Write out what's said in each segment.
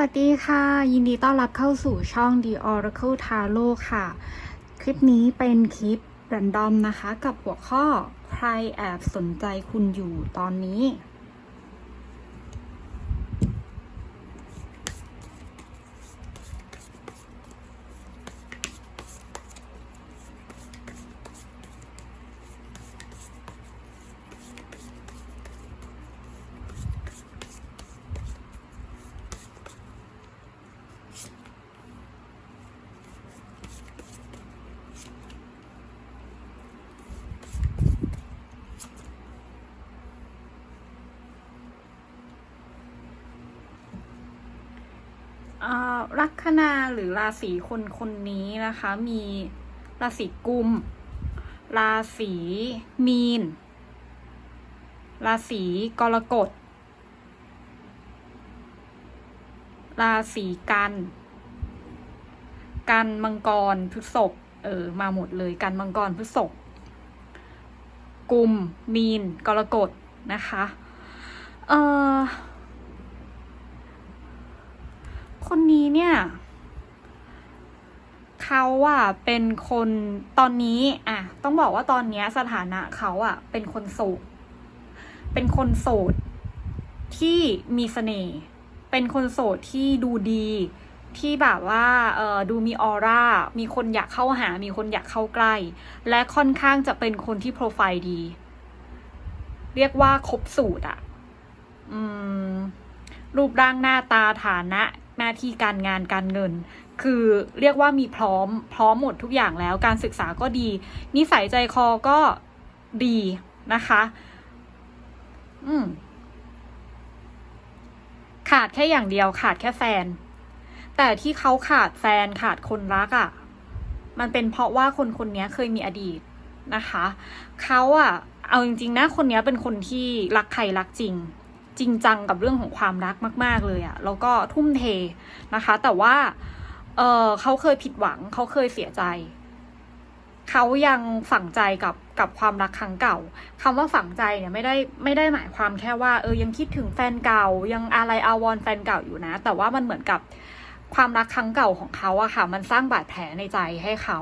วัสดีค่ะ ยินดีต้อนรับเข้าสู่ช่อง The Oracle Tarot ค่ะ คลิปนี้เป็นคลิปรันดอมนะคะ กับหัวข้อใครแอบสนใจคุณอยู่ตอนนี้ เอ่อ ลัคนาหรือราศีคนคนนี้นะคะ มีราศีกุม ราศีมีน ราศีกรกฎ ราศีกัน กันมังกรพฤษภเออมาหมดเลยกันมังกรพฤษภกุมมีนกรกฎนะคะ เออ คนนี้เนี่ย เขาอะเป็นคนตอนนี้อะต้องบอกว่าตอนนี้สถานะเขาอะเป็นคนโสด เป็นคนโสดที่มีเสน่ห์ เป็นคนโสดที่ดูดีที่แบบว่าเออดูมีออร่า มีคนอยากเข้าหา มีคนอยากเข้าใกล้ และค่อนข้างจะเป็นคนที่โปรไฟล์ดี เรียกว่าครบสูตรอะอืม รูปร่างหน้าตาฐานะ หน้าที่การงานการเงิน คือเรียกว่ามีพร้อมพร้อมหมดทุกอย่างแล้ว การศึกษาก็ดี นิสัยใจคอก็ดีนะคะ อืมขาดแค่อย่างเดียวขาดแค่แฟน แต่ที่เขาขาดแฟนขาดคนรักอะ่ะ มันเป็นเพราะว่าคนคนนี้เคยมีอดีตนะคะ เขาอะ่ะ เอาจริงๆนะคนนี้เป็นคนที่รักใครรักจริง จริงจังกับเรื่องของความรักมาก ๆ เลยอะแล้วก็ทุ่มเทนะคะ แต่ว่าเออเขาเคยผิดหวัง เขาเคยเสียใจ เขายังฝังใจกับกับความรักครั้งเก่าคำว่าฝังใจเนี่ยไม่ได้ไม่ได้หมายความแค่ว่าเออยังคิดถึงแฟนเก่ายังอะไรอาวรแฟนเก่าอยู่นะ แต่ว่ามันเหมือนกับ ความรักครั้งเก่าของเขาอะค่ะ มันสร้างบาดแผลในใจให้เขา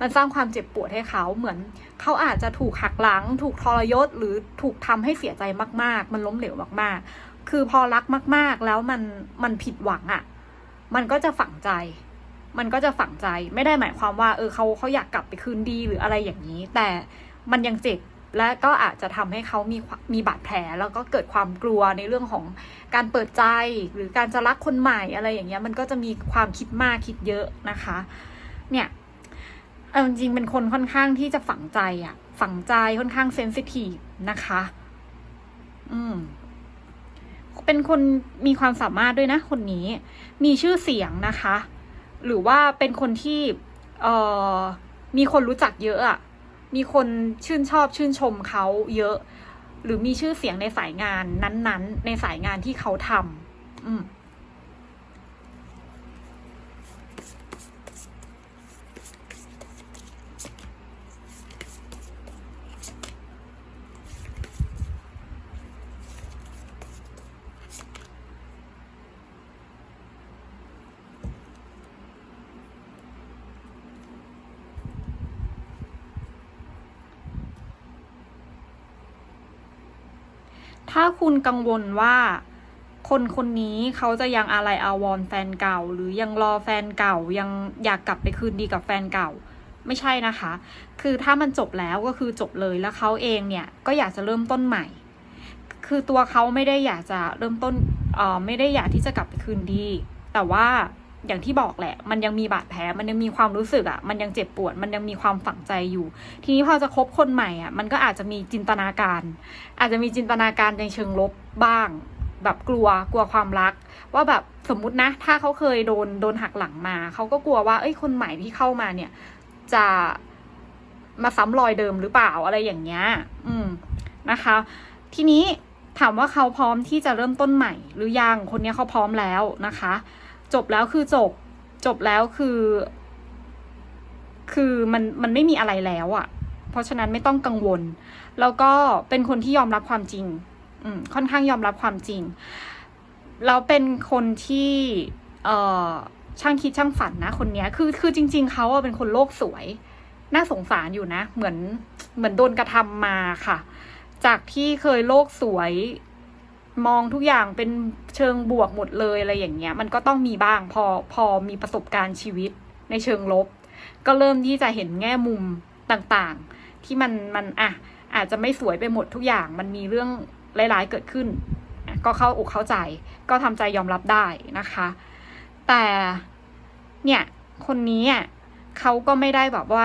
มันสร้างความเจ็บปวดให้เขา เหมือนเขาอาจจะถูกหักหลัง ถูกทรยศ หรือถูกทำให้เสียใจมาก ๆ มันล้มเหลวมาก ๆ คือพอรักมาก ๆ แล้วมันมันผิดหวังอะมันก็จะฝังใจ มันก็จะฝังใจ ไม่ได้หมายความว่า เออเขาเขาอยากกลับไปคืนดีหรืออะไรอย่างนี้ แต่มันยังเจ็บ และก็อาจจะทำให้เขามีมีบาดแผล แล้วก็เกิดความกลัวในเรื่องของการเปิดใจ หรือการจะรักคนใหม่อะไรอย่างเงี้ย มันก็จะมีความคิดมากคิดเยอะนะคะ เนี่ยเอาจริงเป็นคนค่อนข้างที่จะฝังใจอะฝังใจค่อนข้างเซนซิทีฟนะคะ อืม เป็นคนมีความสามารถด้วยนะ คนนี้ มีชื่อเสียงนะคะ หรือว่าเป็นคนที่ เอ่อ มีคนรู้จักเยอะอะ มีคนชื่นชอบชื่นชมเขาเยอะ หรือมีชื่อเสียงในสายงานนั้น ๆ ในสายงานที่เขาทำอืม ถ้าคุณกังวลว่า คนคนนี้เขาจะยังอะไรอาวรแฟนเก่า หรือยังรอแฟนเก่ายังอยากกลับไปคืนดีกับแฟนเก่า ไม่ใช่นะคะ คือถ้ามันจบแล้วก็คือจบเลยแล้วเขาเองเนี่ยก็อยากจะเริ่มต้นใหม่ คือตัวเขาไม่ได้อยากจะเริ่มต้นเออไม่ได้อยากที่จะกลับไปคืนดี แต่ว่า อย่างที่บอกแหละ มันยังมีบาดแผล มันยังมีความรู้สึกอะ่ะ มันยังเจ็บปวด มันยังมีความฝังใจอยู่ ทีนี้พอจะคบคนใหม่อะ่ะ มันก็อาจจะมีจินตนาการ อาจจะมีจินตนาการในเชิงลบบ้าง แบบกลัว กลัวความรัก ว่าแบบสมมุตินะ ถ้าเขาเคยโดน โดนหักหลังมา เขาก็กลัวว่า เอ้ย คนใหม่ที่เข้ามาเนี่ย จะมาซ้ำรอยเดิมหรือเปล่า อะไรอย่างเงี้ย อืม นะคะ ทีนี้ถามว่าเขาพร้อมที่จะเริ่มต้นใหม่ หรือยัง คนนี้เขาพร้อมแล้วนะคะ จบแล้วคือจบ จบแล้วคือ คือมันมันไม่มีอะไรแล้วอะ่ะ เพราะฉะนั้นไม่ต้องกังวล แล้วก็เป็นคนที่ยอมรับความจริง อืมค่อนข้างยอมรับความจริง แล้วเป็นคนที่ เอ่อช่างคิดช่างฝันนะ คนเนี้ยคือคือจริง ๆเขาเป็นคนโลกสวย น่าสงสารอยู่นะ เหมือนเหมือนโดนกระทำมาค่ะ จากที่เคยโลกสวย มองทุกอย่างเป็นเชิงบวกหมดเลยอะไรอย่างเงี้ย มันก็ต้องมีบ้างพอพอมีประสบการณ์ชีวิตในเชิงลบ ก็เริ่มที่จะเห็นแง่มุมต่างๆ ที่มันมันอะอาจจะไม่สวยไปหมดทุกอย่าง มันมีเรื่องร้ายๆเกิดขึ้น ก็เข้าอกเข้าใจ ก็ทำใจยอมรับได้นะคะ แต่เนี่ยคนนี้เขาก็ไม่ได้แบบว่า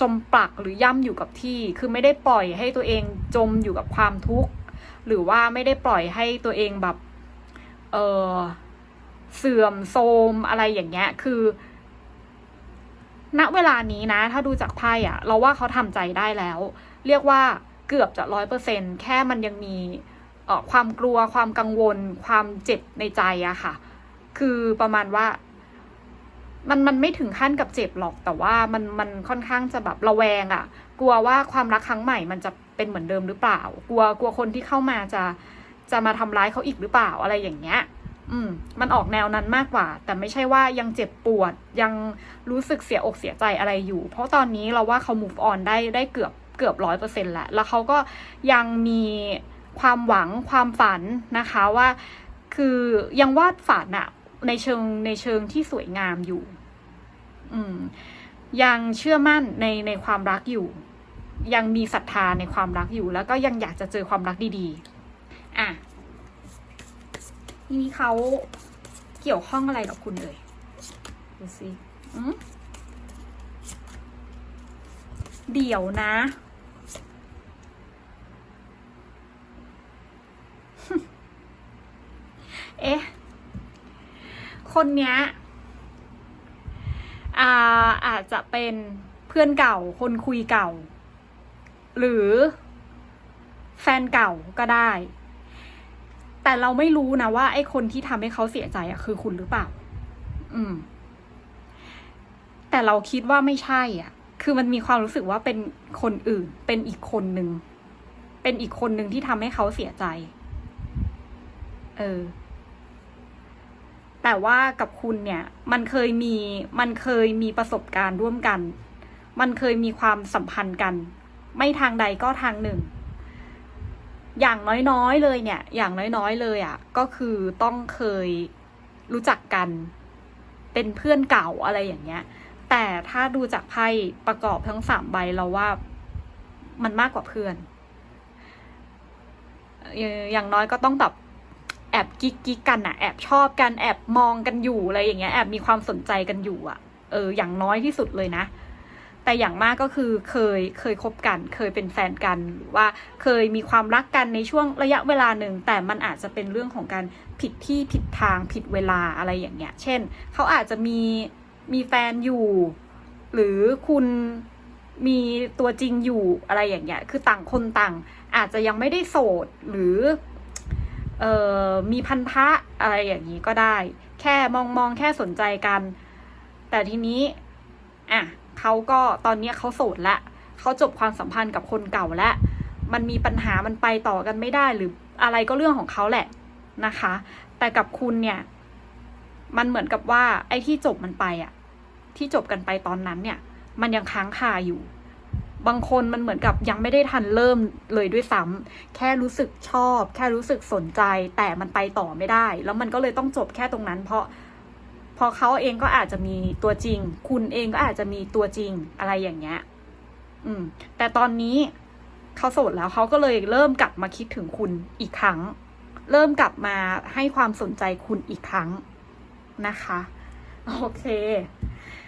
จมปลักหรือย่ำอยู่กับที่ คือไม่ได้ปล่อยให้ตัวเองจมอยู่กับความทุกข์ หรือว่าไม่ได้ปล่อยให้ตัวเองแบบเออเสื่อมโทรมอะไรอย่างเงี้ย คือ ณเวลานี้นะ ถ้าดูจากไพ่อะเราว่าเขาทำใจได้แล้ว เรียกว่าเกือบจะร้อยเปอร์เซ็นแค่มันยังมีเออความกลัวความกังวล ความเจ็บในใจอะค่ะ คือประมาณว่า มันมันไม่ถึงขั้นกับเจ็บหรอกแต่ว่ามันมันค่อนข้างจะแบบระแวงอะกลัวว่าความรักครั้งใหม่มันจะเป็นเหมือนเดิมหรือเปล่า กลัวกลัวคนที่เข้ามาจะจะมาทำร้ายเขาอีกหรือเปล่าอะไรอย่างเงี้ย อืม มันออกแนวนั้นมากกว่า แต่ไม่ใช่ว่ายังเจ็บปวดยังรู้สึกเสียอกเสียใจอะไรอยู่ เพราะตอนนี้เราว่าเขา move on ได้ได้เกือบเกือบร้อยเปอร์เซ็นต์แหละแล้วเขาก็ยังมีความหวังความฝันนะคะว่า คือยังวาดฝันอะ ในเชิงในเชิงที่สวยงามอยู่ อืม ยังเชื่อมั่นในในความรักอยู่ ยังมีศรัทธาในความรักอยู่ แล้วก็ยังอยากจะเจอความรักดีๆ อะทีนี้เขาเกี่ยวข้องอะไรกับคุณเลยดูสิเดี๋ยวนะ เอ๊ะ คนเนี้ยอาอาจจะเป็นเพื่อนเก่า คนคุยเก่า หรือแฟนเก่าก็ได้ แต่เราไม่รู้นะว่า ไอ้คนที่ทำให้เขาเสียใจอะคือคุณหรือเปล่า อืม แต่เราคิดว่าไม่ใช่ อะ คือมันมีความรู้สึกว่าเป็นคนอื่น เป็นอีกคนหนึ่ง เป็นอีกคนหนึ่งที่ทำให้เขาเสียใจ เออ แต่ว่ากับคุณเนี่ยมันเคยมีมันเคยมีประสบการณ์ร่วมกัน มันเคยมีความสัมพันธ์กัน ไม่ทางใดก็ทางหนึ่ง อย่างน้อยๆเลยเนี่ย อย่างน้อยๆเลยอะ่ะ ก็คือต้องเคยรู้จักกัน เป็นเพื่อนเก่าอะไรอย่างเงี้ย แต่ถ้าดูจากไพ่ประกอบทั้งสามใบเราว่ามันมากกว่าเพื่อนอย่างน้อยก็ต้องแบบ อบกิ๊กกิ๊กกันอะแอบชอบกันแอบมองกันอยู่อะไรอย่างเงี้ยแอบมีความสนใจกันอยู่อะเอออย่างน้อยที่สุดเลยนะ แต่อย่างมากก็คือเคยเคยคบกัน เคยเป็นแฟนกันหรือว่าเคยมีความรักกันในช่วงระยะเวลาหนึ่งแต่มันอาจจะเป็นเรื่องของการผิดที่ผิดทางผิดเวลาอะไรอย่างเงี้ย เช่นเขาอาจจะมีมีแฟนอยู่ หรือคุณมีตัวจริงอยู่อะไรอย่างเงี้ย คือต่างคนต่าง อาจจะยังไม่ได้โสดหรือ เอ่อมีพันธะอะไรอย่างนี้ก็ได้ แค่มองมองแค่สนใจกัน แต่ทีนี้อะเขาก็ตอนนี้เขาโสดละเขาจบความสัมพันธ์กับคนเก่าแล้วมันมีปัญหามันไปต่อกันไม่ได้หรืออะไรก็เรื่องของเขาแหละนะคะ แต่กับคุณเนี่ย มันเหมือนกับว่าไอ้ที่จบมันไปอะที่จบกันไปตอนนั้นเนี่ย มันยังค้างคาอยู่ บางคนมันเหมือนกับยังไม่ได้ทันเริ่มเลยด้วยซ้ำแค่รู้สึกชอบ แค่รู้สึกสนใจ แต่มันไปต่อไม่ได้ แล้วมันก็เลยต้องจบแค่ตรงนั้น เพราะพอเขาเองก็อาจจะมีตัวจริง คุณเองก็อาจจะมีตัวจริงอะไรอย่างเงี้ย อืม แต่ตอนนี้เขาโสดแล้วเขาก็เลยเริ่มกลับมาคิดถึงคุณอีกครั้ง เริ่มกลับมาให้ความสนใจคุณอีกครั้งนะคะ โอเค